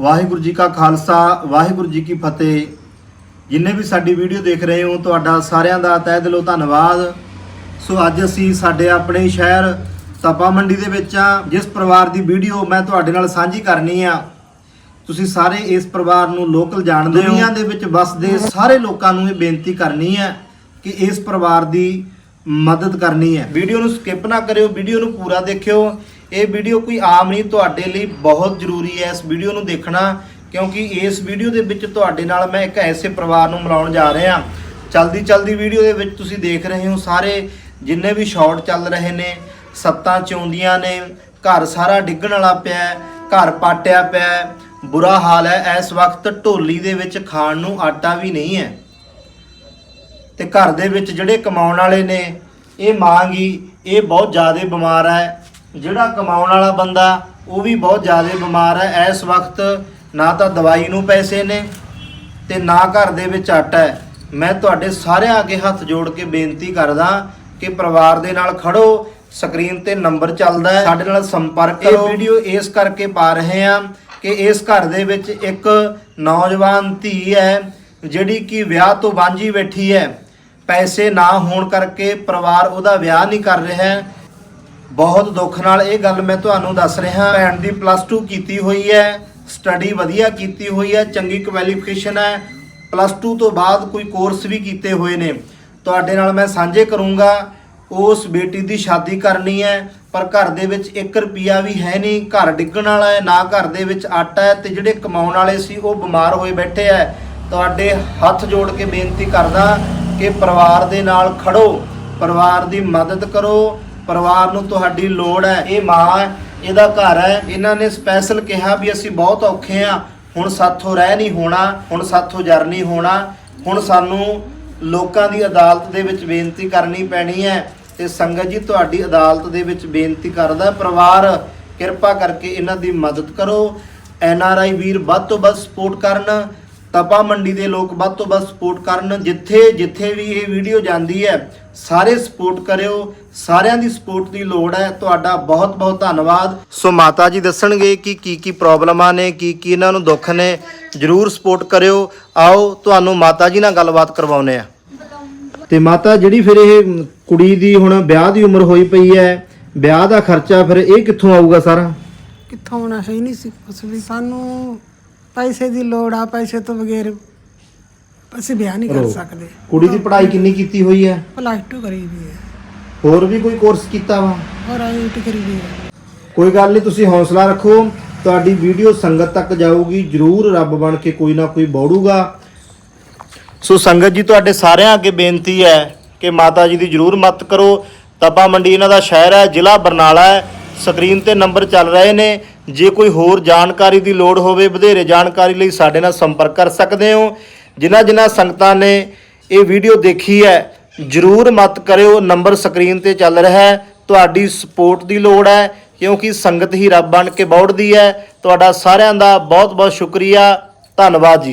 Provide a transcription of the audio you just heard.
ਵਾਹਿਗੁਰੂ ਜੀ ਕਾ ਖਾਲਸਾ, ਵਾਹਿਗੁਰੂ ਜੀ ਕੀ ਫਤਿਹ। ਜਿੰਨੇ ਵੀ ਸਾਡੀ ਵੀਡੀਓ ਦੇਖ ਰਹੇ ਹੋ, ਤੁਹਾਡਾ ਸਾਰਿਆਂ ਦਾ ਤਹਿ ਦਿਲੋਂ ਧੰਨਵਾਦ। ਸੋ ਅੱਜ ਅਸੀਂ ਸਾਡੇ ਆਪਣੇ ਸ਼ਹਿਰ ਤਪਾ ਮੰਡੀ ਦੇ ਵਿੱਚ ਆ, ਜਿਸ ਪਰਿਵਾਰ ਦੀ ਵੀਡੀਓ ਮੈਂ ਤੁਹਾਡੇ ਨਾਲ ਸਾਂਝੀ ਕਰਨੀ ਆ। ਤੁਸੀਂ ਸਾਰੇ ਇਸ ਪਰਿਵਾਰ ਨੂੰ ਲੋਕਲ ਜਾਣਦੇ ਹੋ। ਦੁਨੀਆ ਦੇ ਵਿੱਚ ਵਸਦੇ ਸਾਰੇ ਲੋਕਾਂ ਨੂੰ ਇਹ ਬੇਨਤੀ ਕਰਨੀ ਹੈ ਕਿ ਇਸ ਪਰਿਵਾਰ ਦੀ ਮਦਦ ਕਰਨੀ ਹੈ ਵੀਡੀਓ ਨੂੰ ਸਕਿਪ ਨਾ ਕਰਿਓ, ਵੀਡੀਓ ਨੂੰ ਪੂਰਾ ਦੇਖਿਓ। ਇਹ ਵੀਡੀਓ ਕੋਈ ਆਮ ਨਹੀਂ, ਤੁਹਾਡੇ ਲਈ ਬਹੁਤ ਜ਼ਰੂਰੀ ਹੈ ਇਸ ਵੀਡੀਓ ਨੂੰ ਦੇਖਣਾ, ਕਿਉਂਕਿ ਇਸ ਵੀਡੀਓ ਦੇ ਵਿੱਚ ਤੁਹਾਡੇ ਨਾਲ ਮੈਂ ਇੱਕ ਐਸੇ ਪਰਿਵਾਰ ਨੂੰ ਮਿਲਾਉਣ ਜਾ ਰਿਹਾ। ਚਲਦੀ ਚਲਦੀ ਵੀਡੀਓ ਦੇ ਵਿੱਚ ਤੁਸੀਂ ਦੇਖ ਰਹੇ ਹੋ ਸਾਰੇ ਜਿੰਨੇ ਵੀ ਸ਼ਾਟ ਚੱਲ ਰਹੇ ਨੇ, ਸੱਤਾਂ ਚੌਂਦੀਆਂ ਨੇ, ਘਰ ਸਾਰਾ ਡਿੱਗਣ ਵਾਲਾ ਪਿਆ ਘਰ ਪਾਟਿਆ ਪਿਆ ਬੁਰਾ ਹਾਲ ਹੈ, ਇਸ ਵਕਤ ਢੋਲੀ ਦੇ ਵਿੱਚ ਖਾਣ ਨੂੰ ਆਟਾ ਵੀ ਨਹੀਂ ਹੈ। ਤੇ ਘਰ ਦੇ ਵਿੱਚ ਜਿਹੜੇ ਕਮਾਉਣ ਵਾਲੇ ਨੇ, ਇਹ ਮਾਂ ਗੀ, ਇਹ ਬਹੁਤ ਜ਼ਿਆਦਾ ਬਿਮਾਰ ਹੈ ਜਿਹੜਾ ਕਮਾਉਣ ਵਾਲਾ ਬੰਦਾ ਉਹ ਵੀ ਬਹੁਤ ਜ਼ਿਆਦਾ ਬਿਮਾਰ ਹੈ। ਇਸ ਵਕਤ ਨਾ ਤਾਂ ਦਵਾਈ ਨੂੰ ਪੈਸੇ ਨੇ ਤੇ ਨਾ ਘਰ ਦੇ ਵਿੱਚ ਆਟਾ ਹੈ। ਮੈਂ ਤੁਹਾਡੇ ਸਾਰਿਆਂ ਅੱਗੇ ਹੱਥ ਜੋੜ ਕੇ ਬੇਨਤੀ ਕਰਦਾ ਕਿ ਪਰਿਵਾਰ ਦੇ ਨਾਲ ਖੜੋ। ਸਕਰੀਨ ਤੇ ਨੰਬਰ ਚੱਲਦਾ ਹੈ। ਸਾਡੇ ਨਾਲ ਸੰਪਰਕ ਕਰੋ। ਇਹ ਵੀਡੀਓ ਇਸ ਕਰਕੇ ਪਾ ਰਹੇ ਹਾਂ ਕਿ ਇਸ ਘਰ ਦੇ ਵਿੱਚ ਇੱਕ ਨੌਜਵਾਨ ਧੀ ਹੈ ਜਿਹੜੀ ਕਿ ਵਿਆਹ ਤੋਂ ਵਾਂਝੀ ਬੈਠੀ ਹੈ। ਪੈਸੇ ਨਾ ਹੋਣ ਕਰਕੇ ਪਰਿਵਾਰ ਉਹਦਾ ਵਿਆਹ ਨਹੀਂ ਕਰ ਰਿਹਾ। ਬਹੁਤ ਦੁੱਖ ਨਾਲ ਇਹ ਗੱਲ ਮੈਂ ਤੁਹਾਨੂੰ ਦੱਸ ਰਿਹਾ, ਭੈਣ ਦੀ ਪਲੱਸ 2 ਕੀਤੀ ਹੋਈ ਹੈ ਸਟੱਡੀ ਵਧੀਆ ਕੀਤੀ ਹੋਈ ਹੈ, ਚੰਗੀ ਕੁਆਲੀਫਿਕੇਸ਼ਨ ਹੈ ਪਲੱਸ 2 ਤੋਂ ਬਾਅਦ ਕੋਈ ਕੋਰਸ ਵੀ ਕੀਤੇ ਹੋਏ ਨੇ। ਤੁਹਾਡੇ ਨਾਲ ਮੈਂ ਸਾਂਝੇ ਕਰੂੰਗਾ, ਉਸ ਬੇਟੀ ਦੀ ਸ਼ਾਦੀ ਕਰਨੀ ਹੈ, ਪਰ ਘਰ ਦੇ ਵਿੱਚ 1 ਰੁਪਿਆ ਵੀ ਹੈ ਨਹੀਂ, ਘਰ ਡਿੱਗਣ ਵਾਲਾ ਹੈ, ਨਾ ਘਰ ਦੇ ਵਿੱਚ ਆਟਾ ਹੈ, ਤੇ ਜਿਹੜੇ ਕਮਾਉਣ ਵਾਲੇ ਸੀ ਉਹ ਬਿਮਾਰ ਹੋਏ ਬੈਠੇ ਐ ਤੁਹਾਡੇ ਹੱਥ ਜੋੜ ਕੇ ਬੇਨਤੀ ਕਰਦਾ ਕਿ ਪਰਿਵਾਰ ਦੇ ਨਾਲ ਖੜੋ, ਪਰਿਵਾਰ ਦੀ ਮਦਦ ਕਰੋ ਪਰਿਵਾਰ ਨੂੰ ਤੁਹਾਡੀ ਲੋੜ ਹੈ, ਇਹ ਮਾਂ ਹੈ, ਇਹਦਾ ਘਰ ਹੈ। ਇਹਨਾਂ ਨੇ ਸਪੈਸ਼ਲ ਕਿਹਾ ਵੀ ਅਸੀਂ ਬਹੁਤ ਔਖੇ ਆ ਹੁਣ ਸਾਥੋਂ ਰਹਿ ਨਹੀਂ ਹੋਣਾ, ਹੁਣ ਸਾਥੋਂ ਜਰ ਨਹੀਂ ਹੋਣਾ। ਹੁਣ ਸਾਨੂੰ ਲੋਕਾਂ ਦੀ ਅਦਾਲਤ ਦੇ ਵਿੱਚ ਬੇਨਤੀ ਕਰਨੀ ਪੈਣੀ ਹੈ ਤੇ ਸੰਗਤ ਜੀ, ਤੁਹਾਡੀ ਅਦਾਲਤ ਦੇ ਵਿੱਚ ਬੇਨਤੀ ਕਰਦਾ ਪਰਿਵਾਰ, ਕਿਰਪਾ ਕਰਕੇ ਇਹਨਾਂ ਦੀ ਮਦਦ ਕਰੋ। ਐਨ ਆਰ ਆਈ ਵੀਰ ਵੱਧ ਤੋਂ ਵੱਧ ਸਪੋਰਟ ਕਰਨ। ਤਪਾ ਮੰਡੀ ਦੇ ਲੋਕ ਵੱਧ ਤੋਂ ਵੱਧ ਸਪੋਰਟ ਕਰਨ, ਜਿੱਥੇ ਜਿੱਥੇ ਵੀ ਇਹ ਵੀਡੀਓ ਜਾਂਦੀ ਹੈ, ਸਾਰੇ ਸਪੋਰਟ ਕਰਿਓ, ਸਾਰਿਆਂ ਦੀ ਸਪੋਰਟ ਦੀ ਲੋੜ ਹੈ। ਤੁਹਾਡਾ ਬਹੁਤ ਬਹੁਤ ਧੰਨਵਾਦ। ਸੋ ਮਾਤਾ ਜੀ ਦੱਸਣਗੇ ਕਿ ਕੀ ਕੀ ਪ੍ਰੋਬਲਮਾਂ ਨੇ, ਕੀ ਕੀ ਇਹਨਾਂ ਨੂੰ ਦੁੱਖ ਨੇ। ਜਰੂਰ ਸਪੋਰਟ ਕਰਿਓ। ਆਓ, ਤੁਹਾਨੂੰ ਮਾਤਾ ਜੀ ਨਾਲ ਗੱਲਬਾਤ ਕਰਵਾਉਨੇ ਆ ਤੇ ਮਾਤਾ, ਜਿਹੜੀ ਫਿਰ ਇਹ ਕੁੜੀ ਦੀ ਹੁਣ ਵਿਆਹ ਦੀ ਉਮਰ ਹੋਈ ਪਈ ਹੈ, ਵਿਆਹ ਦਾ ਖਰਚਾ ਫਿਰ ਇਹ ਕਿੱਥੋਂ ਆਊਗਾ ਸਾਰਾ? ਕਿੱਥੋਂ ਆਉਣਾ, ਸਹੀ ਨਹੀਂ ਸੀ ਕੁਛ ਵੀ। ਸਾਨੂੰ ਪੈਸੇ ਦੀ ਲੋੜ ਆ ਪੈਸੇ ਤੋਂ ਬਗੈਰ ਅਸੀਂ ਵਿਆਹ ਨਹੀਂ ਕਰ। ਸਕਦੇ। ਕੁੜੀ ਦੀ ਪੜ੍ਹਾਈ ਕਿੰਨੀ ਕੀਤੀ ਹੋਈ ਹੈ? ਪਲੱਸ 2 ਕਰੀ ਵੀ ਹੈ। ਹੋਰ ਵੀ ਕੋਈ ਕੋਰਸ ਕੀਤਾ ਵਾ? ਔਰ ਆਈਟ ਕਰੀ ਵੀ ਹੈ। ਕੋਈ ਗੱਲ ਨਹੀਂ ਤੁਸੀਂ ਹੌਸਲਾ ਰੱਖੋ। ਤੁਹਾਡੀ ਵੀਡੀਓ ਸੰਗਤ ਤੱਕ ਜਾਊਗੀ। ਜਰੂਰ ਰੱਬ ਬਣ ਕੇ ਕੋਈ ਨਾ ਕੋਈ ਬੋੜੂਗਾ। ਸੋ ਸੰਗਤ ਜੀ ਤੁਹਾਡੇ ਸਾਰਿਆਂ ਅੱਗੇ ਬੇਨਤੀ ਹੈ ਕਿ ਮਾਤਾ ਜੀ ਦੀ ਜਰੂਰ ਮਦਦ ਕਰੋ। ਤਪਾ ਮੰਡੀ ਇਹਨਾਂ ਦਾ ਸ਼ਹਿਰ ਹੈ ਜ਼ਿਲ੍ਹਾ ਬਰਨਾਲਾ ਹੈ। ਸਕਰੀਨ ਤੇ ਨੰਬਰ ਚੱਲ ਰਹੇ ਨੇ। ਜੇ ਕੋਈ ਹੋਰ ਜਾਣਕਾਰੀ ਦੀ ਲੋੜ ਹੋਵੇ, ਵਧੇਰੇ ਜਾਣਕਾਰੀ ਲਈ ਸਾਡੇ ਨਾਲ ਸੰਪਰਕ ਕਰ ਸਕਦੇ ਹੋ। ਜਿਨ੍ਹਾਂ ਜਿਨ੍ਹਾਂ ਸੰਗਤਾਂ ਨੇ ਇਹ ਵੀਡੀਓ ਦੇਖੀ ਹੈ, ਜਰੂਰ ਮਤ ਕਰਿਓ। ਨੰਬਰ ਸਕਰੀਨ ਤੇ ਚੱਲ ਰਿਹਾ ਹੈ। ਤੁਹਾਡੀ ਸਪੋਰਟ ਦੀ ਲੋੜ ਹੈ, ਕਿਉਂਕਿ ਸੰਗਤ ਹੀ ਰੱਬ ਬਣ ਕੇ ਬੌੜਦੀ ਹੈ। ਤੁਹਾਡਾ ਸਾਰਿਆਂ ਦਾ ਬਹੁਤ ਬਹੁਤ ਸ਼ੁਕਰੀਆ। ਧੰਨਵਾਦ ਜੀ।